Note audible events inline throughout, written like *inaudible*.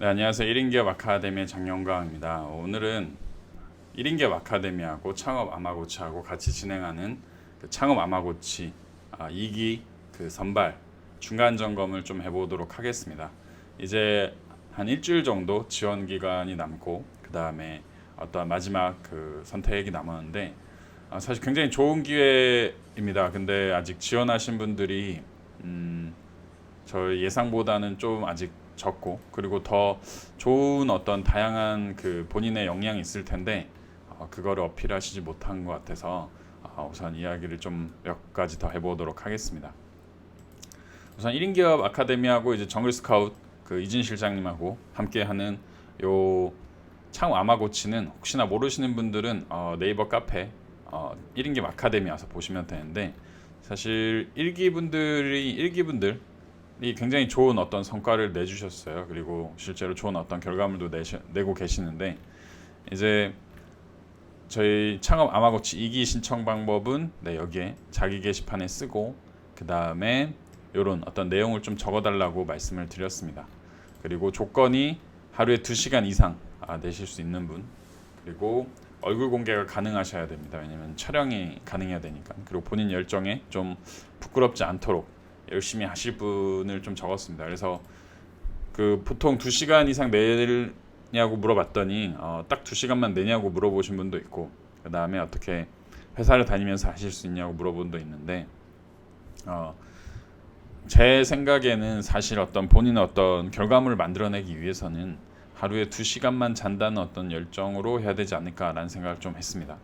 네, 안녕하세요. 1인 기업 아카데미의 장영광입니다. 오늘은 1인 기업 아카데미하고 창업 아마고치하고 같이 진행하는 그 창업 아마고치 아, 2기 그 선발 중간 점검을 좀 해보도록 하겠습니다. 이제 한 일주일 정도 지원 기간이 남고 그 다음에 어떤 마지막 그 선택이 남았는데 아, 사실 굉장히 좋은 기회입니다. 근데 아직 지원하신 분들이 음, 저희 예상보다는 좀 아직 적고 그리고 더 좋은 어떤 다양한 그 본인의 역량이 있을 텐데 어, 그거를 어필하시지 못한 것 같아서 어, 우선 이야기를 좀 몇 가지 더 해보도록 하겠습니다. 우선 1인 기업 아카데미하고 이제 정글 스카웃 그 이진 실장님하고 함께하는 요 창 아마고치는 혹시나 모르시는 분들은 어, 네이버 카페 어, 1인 기업 아카데미 와서 보시면 되는데 사실 1기 분들이 1기 분들 이 굉장히 좋은 어떤 성과를 내주셨어요. 그리고 실제로 좋은 어떤 결과물도 내시, 내고 계시는데 이제 저희 창업 아마고치 2기 신청 방법은 네, 여기에 자기 게시판에 쓰고 그 다음에 이런 어떤 내용을 좀 적어달라고 말씀을 드렸습니다. 그리고 조건이 하루에 2시간 이상 아, 내실 수 있는 분 그리고 얼굴 공개가 가능하셔야 됩니다. 왜냐면 촬영이 가능해야 되니까. 그리고 본인 열정에 좀 부끄럽지 않도록 열심히 하실 분을 좀 적었습니다. 그래서 그 보통 2시간 이상 내냐고 물어봤더니 어, 딱 2시간만 내냐고 물어보신 분도 있고 그 다음에 어떻게 회사를 다니면서 하실 수 있냐고 물어본 분도 있는데 어, 제 생각에는 사실 어떤 본인의 어떤 결과물을 만들어내기 위해서는 하루에 2시간만 잔다는 어떤 열정으로 해야 되지 않을까라는 생각을 좀 했습니다.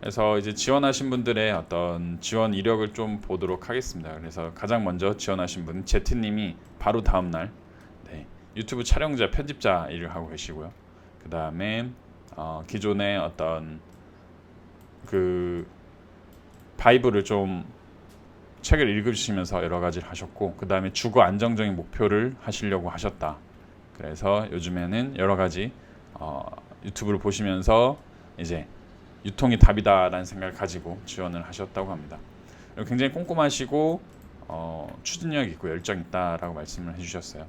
그래서 이제 지원하신 분들의 어떤 지원 이력을 좀 보도록 하겠습니다. 그래서 가장 먼저 지원하신 분 제트님이 바로 다음 날 네, 유튜브 촬영자 편집자 일을 하고 계시고요. 그 다음에 어, 기존의 어떤 그 바이브를 좀 책을 읽으시면서 여러 가지를 하셨고 그 다음에 주거 안정적인 목표를 하시려고 하셨다. 그래서 요즘에는 여러 가지 어, 유튜브를 보시면서 이제 유통이 답이다라는 생각을 가지고 지원을 하셨다고 합니다. 굉장히 꼼꼼하시고 어, 추진력 있고 열정 있다라고 말씀을 해주셨어요.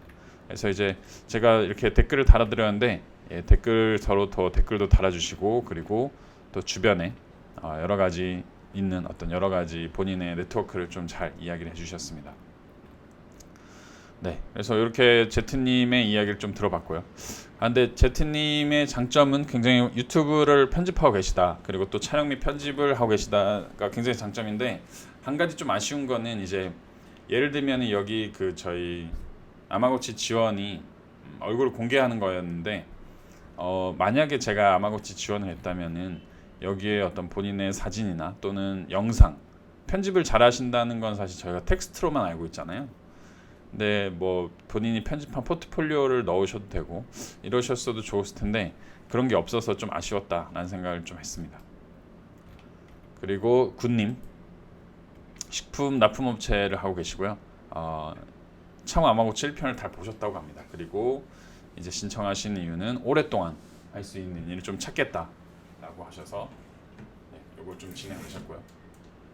그래서 이제 제가 이렇게 댓글을 달아드렸는데 예, 댓글 서로 더 댓글도 달아주시고 그리고 또 주변에 어, 여러 가지 있는 어떤 여러 가지 본인의 네트워크를 좀 잘 이야기를 해주셨습니다. 네, 그래서 이렇게 제트님의 이야기를 좀 들어봤고요. 아, 근데 제트님의 장점은 굉장히 유튜브를 편집하고 계시다. 그리고 또 촬영 및 편집을 하고 계시다가 굉장히 장점인데 한 가지 좀 아쉬운 거는 이제 예를 들면 여기 그 저희 아마고치 지원이 음, 얼굴을 공개하는 거였는데 어, 만약에 제가 아마고치 지원을 했다면은 여기에 어떤 본인의 사진이나 또는 영상 편집을 잘 하신다는 건 사실 저희가 텍스트로만 알고 있잖아요. 근데 뭐 본인이 편집한 포트폴리오를 넣으셔도 되고 이러셨어도 좋았을 텐데 그런 게 없어서 좀 아쉬웠다라는 생각을 좀 했습니다. 그리고 군님 식품 납품업체를 하고 계시고요. 어, 창호 아마고치 1편을 다 보셨다고 합니다. 그리고 이제 신청하신 이유는 오랫동안 할 수 있는 일을 좀 찾겠다라고 하셔서 네, 요걸 좀 진행하셨고요.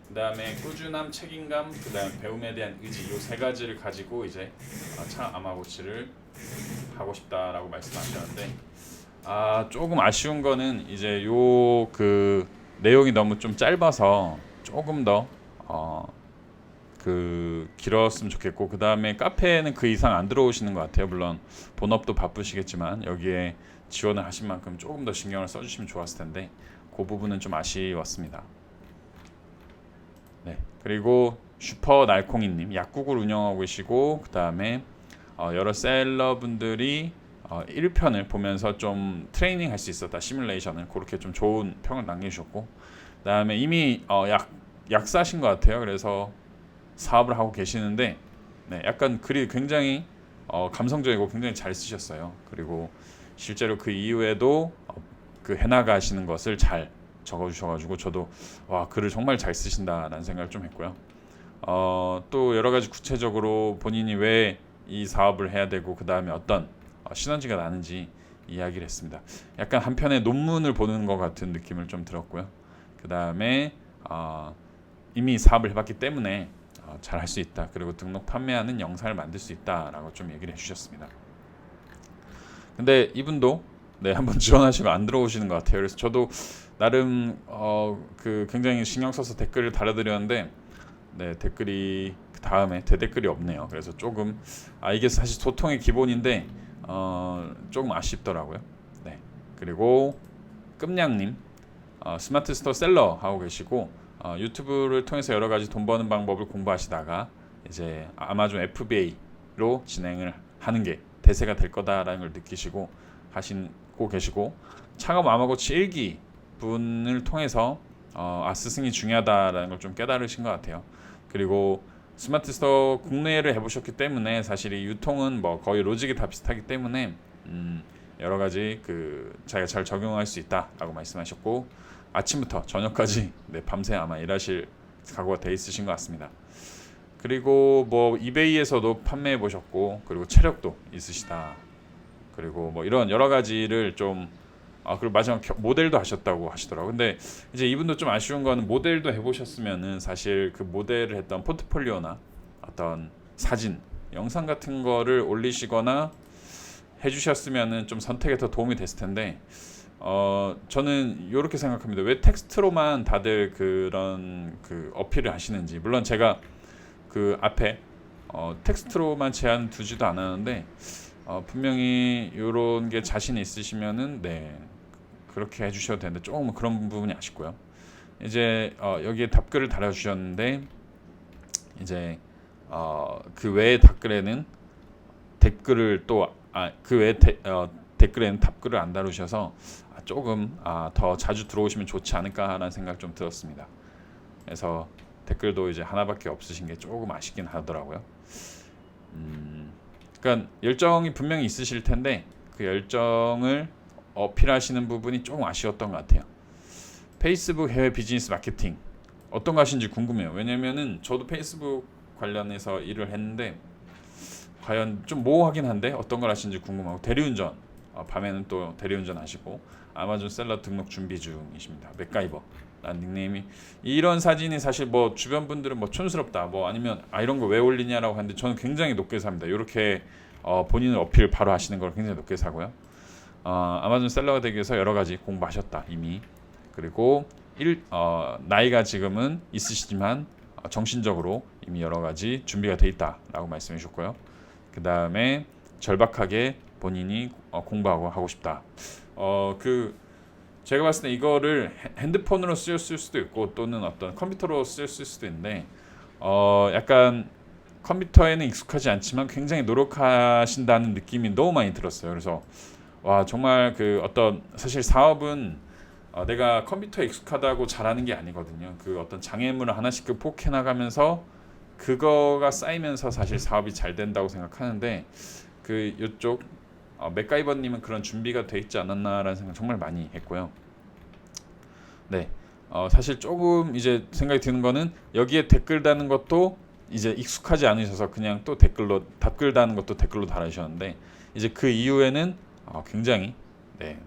그다음에 꾸준함, 책임감, 그다음 배움에 대한 의지 이세 가지를 가지고 이제 아, 창 아마고치를 하고 싶다라고 말씀하셨는데 아 조금 아쉬운 거는 이제 요 그 내용이 너무 좀 짧아서 조금 더 어, 그 길었으면 좋겠고 그 다음에 카페에는 그 이상 안 들어오시는 것 같아요. 물론 본업도 바쁘시겠지만 여기에 지원을 하신 만큼 조금 더 신경을 써주시면 좋았을 텐데 그 부분은 좀 아쉬웠습니다. 네 그리고 슈퍼 날콩이님 약국을 운영하고 계시고 그 다음에 어, 여러 셀러분들이 어, 1편을 보면서 좀 트레이닝 할 수 있었다 시뮬레이션을 그렇게 좀 좋은 평을 남겨주셨고 그 다음에 이미 어, 약 약사신 것 같아요. 그래서 사업을 하고 계시는데 네, 약간 글이 굉장히 어, 감성적이고 굉장히 잘 쓰셨어요. 그리고 실제로 그 이후에도 어, 그 해나가시는 것을 잘 적어주셔가지고 저도 와 글을 정말 잘 쓰신다라는 생각을 좀 했고요. 어, 또 여러 가지 구체적으로 본인이 왜 이 사업을 해야 되고 그 다음에 어떤 어, 시너지가 나는지 이야기를 했습니다. 약간 한편의 논문을 보는 것 같은 느낌을 좀 들었고요. 그 다음에 어, 이미 사업을 해봤기 때문에 어, 잘할 수 있다. 그리고 등록 판매하는 영상을 만들 수 있다라고 좀 얘기를 해주셨습니다. 근데 이분도 네 한번 *laughs* 지원하시면 안 들어오시는 것 같아요. 그래서 저도 나름 어 그 굉장히 신경 써서 댓글을 달아드렸는데 네 댓글이 그 다음에 대댓글이 없네요. 그래서 조금 아 이게 사실 소통의 기본인데 어 조금 아쉽더라고요. 네 그리고 끔냥님 어, 스마트 스토어 셀러 하고 계시고 어, 유튜브를 통해서 여러 가지 돈 버는 방법을 공부하시다가 이제 아마존 FBA로 진행을 하는 게 대세가 될 거다라는 걸 느끼시고 하 시고 계시고 창업 아마고치 일기 분을 통해서 어, 아 스승이 중요하다라는 걸 좀 깨달으신 것 같아요. 그리고 스마트 스토어 국내를 해보셨기 때문에 사실 이 유통은 뭐 거의 로직이 다 비슷하기 때문에 음, 여러 가지 그 자기가 잘 적용할 수 있다라고 말씀하셨고 아침부터 저녁까지 *laughs* 네, 밤새 아마 일하실 각오가 돼 있으신 것 같습니다. 그리고 뭐 이베이에서도 판매해 보셨고 그리고 체력도 있으시다. 그리고 뭐 이런 여러 가지를 좀 아, 그리고 마지막 겨- 모델도 하셨다고 하시더라고요. 근데 이제 이분도 좀 아쉬운 거는 모델도 해보셨으면은 사실 그 모델을 했던 포트폴리오나 어떤 사진, 영상 같은 거를 올리시거나 해주셨으면은 좀 선택에 더 도움이 됐을 텐데 어 저는 이렇게 생각합니다. 왜 텍스트로만 다들 그런 그 어필을 하시는지 물론 제가 그 앞에 어 텍스트로만 제한 두지도 않았는데 어 분명히 이런 게 자신 있으시면은 네 그렇게 해주셔도 되는데 조금 그런 부분이 아쉽고요. 이제 어 여기에 답글을 달아주셨는데 이제 어 그 외의 댓글에는 댓글을 또아그 외에 데, 어, 댓글에는 답글을 안 다루셔서 아, 조금 아, 더 자주 들어오시면 좋지 않을까라는 생각 좀 들었습니다. 그래서 댓글도 이제 하나밖에 없으신 게 조금 아쉽긴 하더라고요. 음, 그러니까 열정이 분명히 있으실 텐데 그 열정을 어필하시는 부분이 조금 아쉬웠던 것 같아요. 페이스북 해외 비즈니스 마케팅 어떤 거 하신지 궁금해요. 왜냐면은 저도 페이스북 관련해서 일을 했는데 과연 좀 모호하긴 한데 어떤 걸 하시는지 궁금하고 대리운전 어, 밤에는 또 대리운전 하시고 아마존 셀러 등록 준비 중이십니다. 맥가이버 라는 닉네임이 이런 사진이 사실 뭐 주변 분들은 뭐 촌스럽다 뭐 아니면 아 이런 거 왜 올리냐라고 하는데 저는 굉장히 높게 삽니다. 이렇게 어, 본인을 어필 바로 하시는 걸 굉장히 높게 사고요. 어, 아마존 셀러가 되기 위해서 여러 가지 공부하셨다 이미 그리고 일, 어, 나이가 지금은 있으시지만 어, 정신적으로 이미 여러 가지 준비가 돼 있다라고 말씀해 주셨고요. 그 다음에 절박하게 본인이 어, 공부하고 하고 싶다. 어 그 제가 봤을 때 이거를 핸- 핸드폰으로 쓰였을 수도 있고 또는 어떤 컴퓨터로 쓰였을 수도 있는데 어 약간 컴퓨터에는 익숙하지 않지만 굉장히 노력하신다는 느낌이 너무 많이 들었어요. 그래서 와 정말 그 어떤 사실 사업은 어, 내가 컴퓨터에 익숙하다고 잘하는 게 아니거든요. 그 어떤 장애물을 하나씩 극복해 나가면서 그거가 쌓이면서 사실 사업이 잘 된다고 생각하는데 그 이쪽 어, 맥가이버님은 그런 준비가 돼 있지 않았나라는 생각 정말 많이 했고요. 네, 어, 사실 조금 이제 생각이 드는 거는 여기에 댓글 다는 것도 이제 익숙하지 않으셔서 그냥 또 댓글로 답글 다는 것도 댓글로 달아주셨는데 이제 그 이후에는 어, 굉장히 네,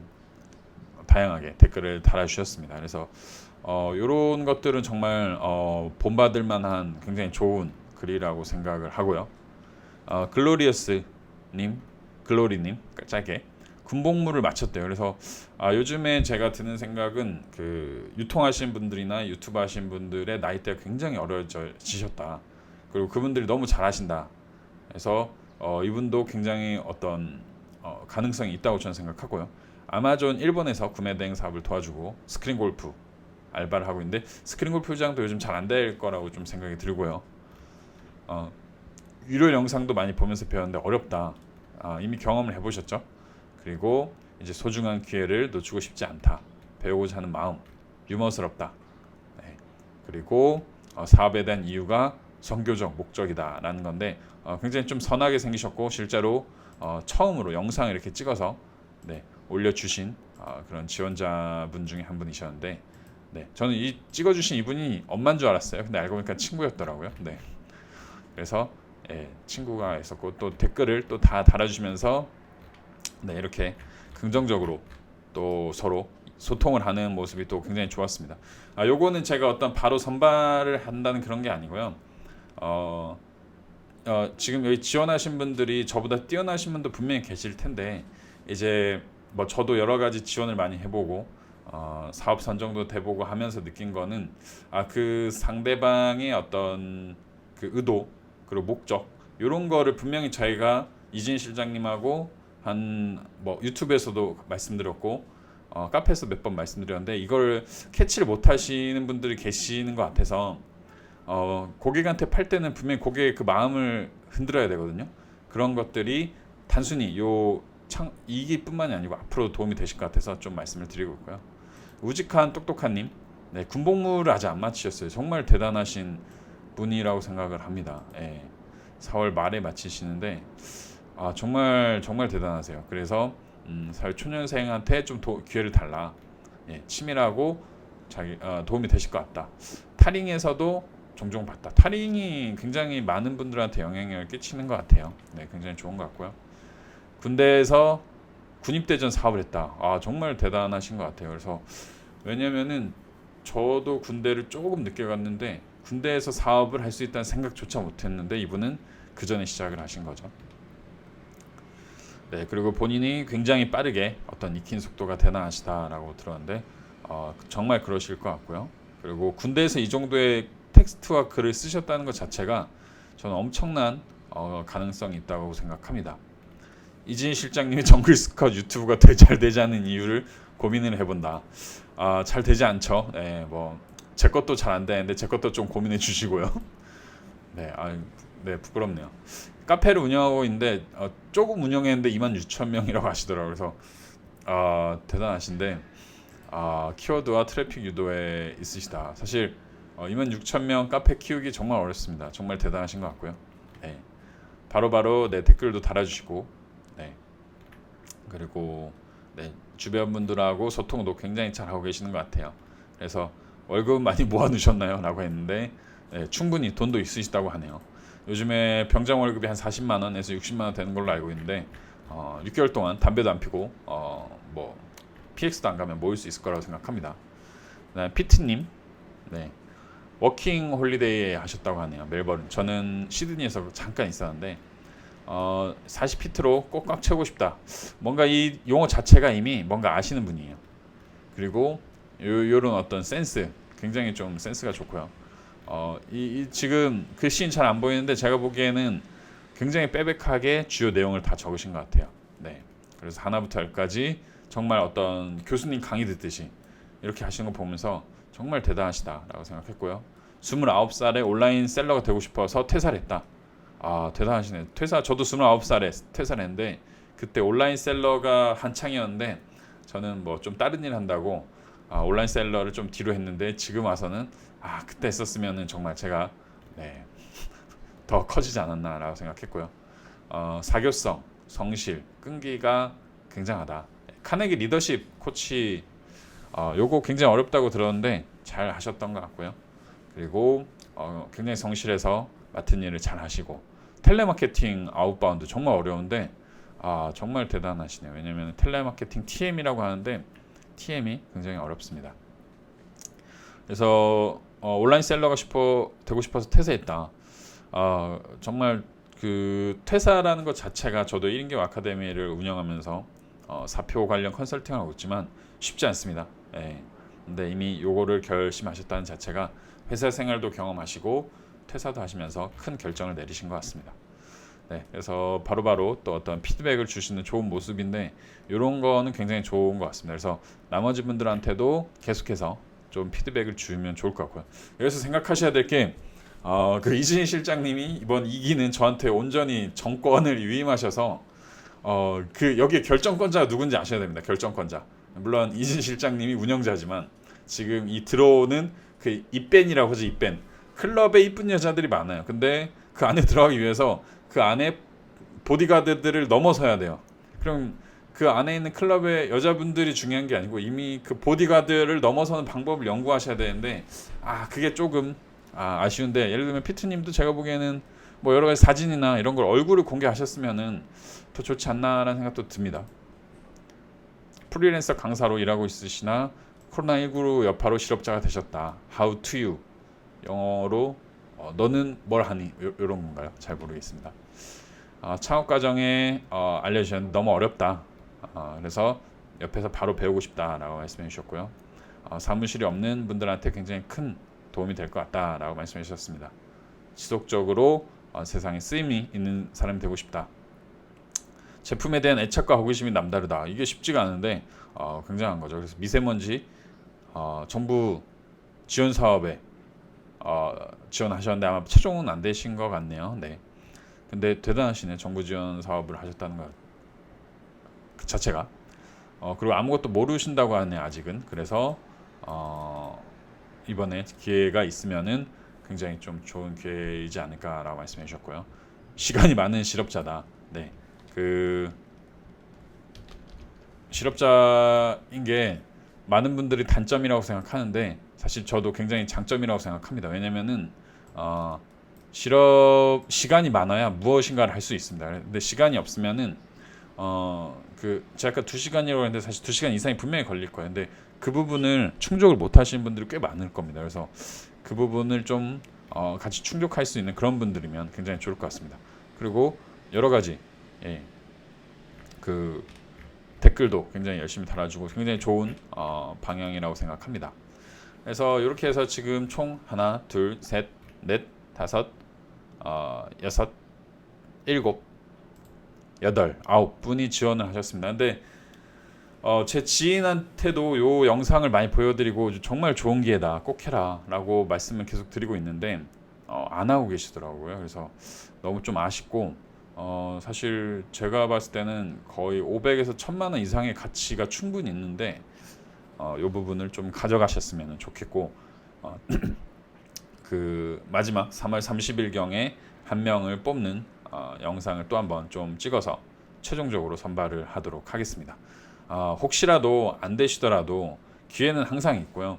다양하게 댓글을 달아주셨습니다. 그래서 어, 이런 것들은 정말 어, 본받을 만한 굉장히 좋은 글이라고 생각을 하고요. 어, 글로리어스님, 글로리님 짧게 군복무를 마쳤대요. 그래서 아, 요즘에 제가 드는 생각은 그 유통하시는 분들이나 유튜브 하시는 분들의 나이대가 굉장히 어려지셨다. 그리고 그분들이 너무 잘하신다. 그래서 어, 이분도 굉장히 어떤 어, 가능성이 있다고 저는 생각하고요. 아마존 일본에서 구매 대행 사업을 도와주고 스크린 골프 알바를 하고 있는데 스크린 골프장도 요즘 잘 안 될 거라고 좀 생각이 들고요. 어, 유료 영상도 많이 보면서 배웠는데 어렵다. 아, 이미 경험을 해보셨죠? 그리고 이제 소중한 기회를 놓치고 싶지 않다. 배우고자 하는 마음, 유머스럽다. 네. 그리고 어, 사업에 대한 이유가 성교적 목적이다라는 건데 어, 굉장히 좀 선하게 생기셨고 실제로 어, 처음으로 영상을 이렇게 찍어서 네, 올려주신 어, 그런 지원자분 중에 한 분이셨는데 네, 저는 이 찍어주신 이분이 엄마인 줄 알았어요. 근데 알고 보니까 친구였더라고요. 네, 그래서 예, 친구가 있었고 또 댓글을 또 다 달아주시면서 네, 이렇게 긍정적으로 또 서로 소통을 하는 모습이 또 굉장히 좋았습니다. 아, 요거는 제가 어떤 바로 선발을 한다는 그런 게 아니고요. 어, 어, 지금 여기 지원하신 분들이 저보다 뛰어나신 분도 분명히 계실 텐데 이제 뭐 저도 여러 가지 지원을 많이 해보고 어, 사업 선정도 돼보고 하면서 느낀 거는 아 그 상대방의 어떤 그 의도 그리고 목적 이런 거를 분명히 저희가 이진 실장님하고 한 뭐 유튜브에서도 말씀드렸고 어, 카페에서 몇 번 말씀드렸는데 이걸 캐치를 못 하시는 분들이 계시는 것 같아서 어, 고객한테 팔 때는 분명히 고객의 그 마음을 흔들어야 되거든요. 그런 것들이 단순히 요 창, 이기뿐만이 아니고 앞으로 도움이 되실 것 같아서 좀 말씀을 드리고 있고요. 우직한 똑똑한님, 네, 군복무를 아직 안 마치셨어요. 정말 대단하신 분이라고 생각을 합니다. 예, 4월 말에 마치시는데 아, 정말 정말 대단하세요. 그래서 음, 사회 초년생한테 좀 도, 기회를 달라. 예, 치밀하고 자기 어, 도움이 되실 것 같다. 타링에서도 종종 봤다. 타링이 굉장히 많은 분들한테 영향을 끼치는 것 같아요. 네, 굉장히 좋은 것 같고요. 군대에서 군입대전 사업을 했다. 아 정말 대단하신 것 같아요. 그래서 왜냐면은 저도 군대를 조금 늦게 갔는데 군대에서 사업을 할 수 있다는 생각조차 못했는데 이분은 그 전에 시작을 하신 거죠. 네 그리고 본인이 굉장히 빠르게 어떤 익힌 속도가 대단하시다라고 들었는데 어, 정말 그러실 것 같고요. 그리고 군대에서 이 정도의 텍스트와 글을 쓰셨다는 것 자체가 저는 엄청난 어, 가능성이 있다고 생각합니다. 이진 실장님이 정글 스컷 유튜브가 잘 되지 않는 이유를 고민을 해본다. 아, 잘 되지 않죠. 네, 뭐 제 것도 잘 안 되는데 제 것도 좀 고민해 주시고요. *laughs* 네, 아, 네 부끄럽네요. 카페를 운영하고 있는데 어, 조금 운영했는데 2만 6천 명이라고 하시더라고요. 그래서 아, 대단하신데 아, 키워드와 트래픽 유도에 있으시다. 사실 어, 2만 6천 명 카페 키우기 정말 어렵습니다. 정말 대단하신 것 같고요. 네. 바로바로 네, 댓글도 달아주시고 네. 그리고 네, 주변 분들하고 소통도 굉장히 잘 하고 계시는 것 같아요. 그래서 월급 많이 모아 놓으셨나요? 라고 했는데 네, 충분히 돈도 있으시다고 하네요. 요즘에 병장 월급이 한 40만 원에서 60만 원 되는 걸로 알고 있는데 어, 6개월 동안 담배도 안 피고 어, 뭐 PX도 안 가면 모일 수 있을 거라고 생각합니다. 네, 피트님, 네, 워킹 홀리데이에 하셨다고 하네요. 멜버른. 저는 시드니에서 잠깐 있었는데 어, 40피트로 꼭 꽉 채우고 싶다. 뭔가 이 용어 자체가 이미 뭔가 아시는 분이에요. 그리고 요, 요런 어떤 센스 굉장히 좀 센스가 좋고요. 어, 이, 이 지금 글씨는 잘 안 보이는데 제가 보기에는 굉장히 빼백하게 주요 내용을 다 적으신 것 같아요. 네. 그래서 하나부터 열까지 정말 어떤 교수님 강의 듣듯이 이렇게 하시는 거 보면서 정말 대단하시다라고 생각했고요. 29살에 온라인 셀러가 되고 싶어서 퇴사를 했다. 아 대단하시네. 퇴사 저도 29살에 퇴사를 했는데 그때 온라인 셀러가 한창이었는데 저는 뭐 좀 다른 일 한다고 아, 온라인 셀러를 좀 뒤로 했는데 지금 와서는 아 그때 했었으면은 정말 제가 네, *laughs* 더 커지지 않았나라고 생각했고요. 어, 사교성, 성실, 끈기가 굉장하다. 카네기 리더십 코치 어, 요거 굉장히 어렵다고 들었는데 잘 하셨던 것 같고요. 그리고 어, 굉장히 성실해서 맡은 일을 잘 하시고 텔레마케팅 아웃바운드 정말 어려운데 아 정말 대단하시네요. 왜냐하면 텔레마케팅 TM이라고 하는데 TM이 굉장히 어렵습니다. 그래서 어, 온라인 셀러가 싶어 되고 싶어서 퇴사했다. 아 정말 그 퇴사라는 것 자체가 저도 1인경 아카데미를 운영하면서 어, 사표 관련 컨설팅을 하고 있지만 쉽지 않습니다. 예. 근데 이미 요거를 결심하셨다는 자체가 회사 생활도 경험하시고 퇴사도 하시면서 큰 결정을 내리신 것 같습니다. 네, 그래서 바로 바로 또 어떤 피드백을 주시는 좋은 모습인데 이런 거는 굉장히 좋은 것 같습니다. 그래서 나머지 분들한테도 계속해서 좀 피드백을 주면 좋을 것 같고요. 그래서 생각하셔야 될게 어, 그 이진희 실장님이 이번 이기는 저한테 온전히 정권을 위임하셔서 어, 그 여기에 결정권자가 누군지 아셔야 됩니다. 결정권자. 물론 이진 실장님이 운영자지만 지금 이 들어오는 그 입밴이라고 하죠. 입밴. 클럽에 이쁜 여자들이 많아요. 근데 그 안에 들어가기 위해서 그 안에 보디가드들을 넘어서야 돼요. 그럼 그 안에 있는 클럽의 여자분들이 중요한 게 아니고 이미 그 보디가드를 넘어서는 방법을 연구하셔야 되는데 아 그게 조금 아, 아쉬운데 예를 들면 피트님도 제가 보기에는 뭐 여러 가지 사진이나 이런 걸 얼굴을 공개하셨으면은 더 좋지 않나라는 생각도 듭니다. 프리랜서 강사로 일하고 있으시나 코로나19로 여파로 실업자가 되셨다. How to you 영어로 어, 너는 뭘 하니 이런 건가요? 잘 모르겠습니다. 아, 창업 과정에 어, 알려주셨는데 너무 어렵다. 어, 그래서 옆에서 바로 배우고 싶다라고 말씀해 주셨고요. 어, 사무실이 없는 분들한테 굉장히 큰 도움이 될 것 같다라고 말씀해 주셨습니다. 지속적으로 어, 세상에 쓰임이 있는 사람이 되고 싶다. 제품에 대한 애착과 호기심이 남다르다. 이게 쉽지가 않은데 어, 굉장한 거죠. 그래서 미세먼지 어, 정부 지원 사업에 어, 지원하셨는데 아마 최종은 안 되신 것 같네요. 네. 근데 대단하시네. 정부 지원 사업을 하셨다는 것 그 자체가. 어, 그리고 아무것도 모르신다고 하네요. 아직은. 그래서 어, 이번에 기회가 있으면은 굉장히 좀 좋은 기회이지 않을까라고 말씀해 주셨고요. 시간이 많은 실업자다. 네. 그 실업자인 게 많은 분들이 단점이라고 생각하는데 사실 저도 굉장히 장점이라고 생각합니다. 왜냐면은 어, 실업 시간이 많아야 무엇인가를 할 수 있습니다. 근데 시간이 없으면은 어, 그 제가 아까 두 시간이라고 했는데 사실 두 시간 이상이 분명히 걸릴 거예요. 근데 그 부분을 충족을 못 하시는 분들이 꽤 많을 겁니다. 그래서 그 부분을 좀 어, 같이 충족할 수 있는 그런 분들이면 굉장히 좋을 것 같습니다. 그리고 여러 가지 예, 그 댓글도 굉장히 열심히 달아주고 굉장히 좋은 어, 방향이라고 생각합니다. 그래서 이렇게 해서 지금 총 하나, 둘, 셋, 넷, 다섯, 어, 여섯, 일곱, 여덟, 아홉 분이 지원을 하셨습니다. 근데 어, 제 지인한테도 요 영상을 많이 보여드리고 정말 좋은 기회다, 꼭 해라라고 말씀을 계속 드리고 있는데 어, 안 하고 계시더라고요. 그래서 너무 좀 아쉽고 어, 사실 제가 봤을 때는 거의 500에서 1000만 원 이상의 가치가 충분히 있는데 어, 이 부분을 좀 가져가셨으면 좋겠고 어, *clears throat* 그 마지막 3월 30일 경에 한 명을 뽑는 어, 영상을 또 한번 좀 찍어서 최종적으로 선발을 하도록 하겠습니다. 어, 혹시라도 안 되시더라도 기회는 항상 있고요.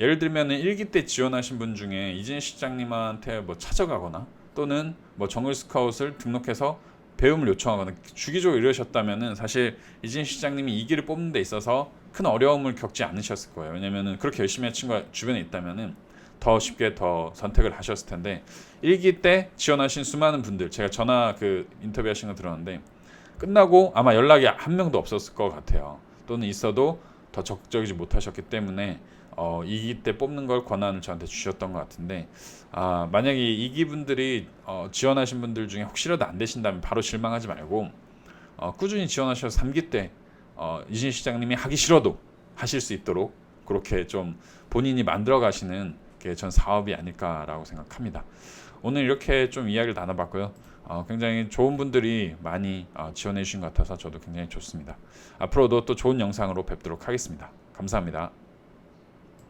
예를 들면 일기 때 지원하신 분 중에 이진 실장님한테 뭐 찾아가거나 또는 뭐 정글 스카웃을 등록해서 배움을 요청하거나 주기적으로 이러셨다면은 사실 이진 시장님이 이 길을 뽑는 데 있어서 큰 어려움을 겪지 않으셨을 거예요. 왜냐면은 그렇게 열심히 한 친구가 주변에 있다면은 더 쉽게 더 선택을 하셨을 텐데 일기 때 지원하신 수많은 분들 제가 전화 그 인터뷰하신 거 들었는데 끝나고 아마 연락이 한 명도 없었을 것 같아요. 또는 있어도 더 적극적이지 못하셨기 때문에 어, 이기 때 뽑는 걸 권한을 저한테 주셨던 것 같은데 아, 만약에 이기 분들이 어, 지원하신 분들 중에 혹시라도 안 되신다면 바로 실망하지 말고 어, 꾸준히 지원하셔서 3기 때 어, 이진 시장님이 하기 싫어도 하실 수 있도록 그렇게 좀 본인이 만들어 가시는 게 전 사업이 아닐까라고 생각합니다. 오늘 이렇게 좀 이야기를 나눠봤고요. 어, 굉장히 좋은 분들이 많이 어, 지원해 주신 것 같아서 저도 굉장히 좋습니다. 앞으로도 또 좋은 영상으로 뵙도록 하겠습니다. 감사합니다.